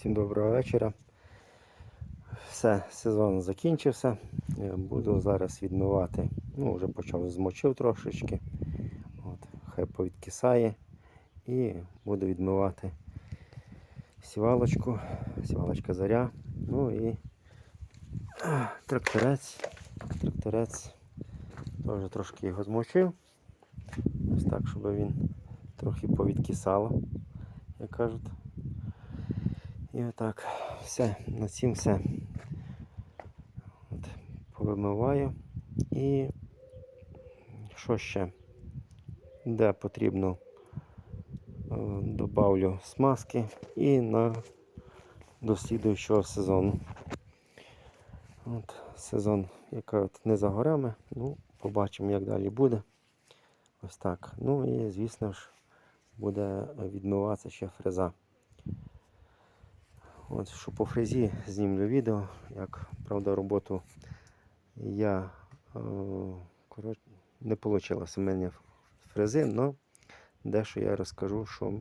Всім доброго вечора. Все, сезон закінчився. Е, Буду зараз відмивати. Ну, вже почав змочив трошечки. От, хай повідкисає. І буду відмивати сівалочку. Сівалочка заря. Ну і тракторець. Тракторець. Теж трошки його змочив. Ось так, щоб він трохи повідкисало, як кажуть. І отак, все, на цім все. От, повимиваю. І що ще? Де потрібно, е, добавлю смазки і на до слідуючого сезону. От, сезон, яка от не за горами, ну, побачимо, як далі буде. Ось так. Ну і, звісно ж, буде відмиватися ще фреза. От, що по фрезі знімлю відео, як правда роботу я е, коротше, не в мене фрези, але дещо я розкажу, що,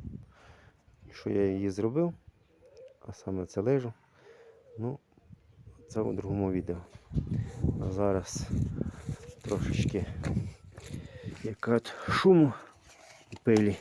що я її зробив, а саме це лежу. Ну, це у другому відео. А зараз трошечки яка шуму і пилі.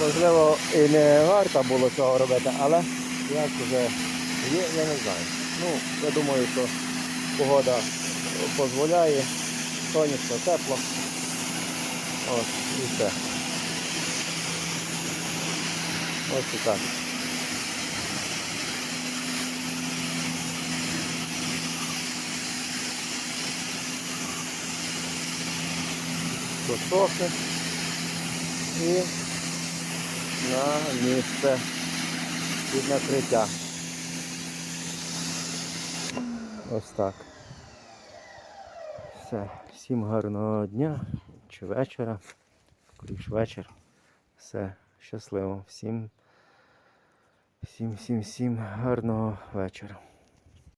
Можливо, і не варто було цього робити, але як вже є, я не знаю. Ну, я думаю, що погода дозволяє, сонячно, тепло. Ось і все. Ось і так. Посохне і на місце під накриття. Ось так. Все. Всім гарного дня чи вечора. Скоріш вечір. Все, щасливо. Всім, всім, всім, всім гарного вечора.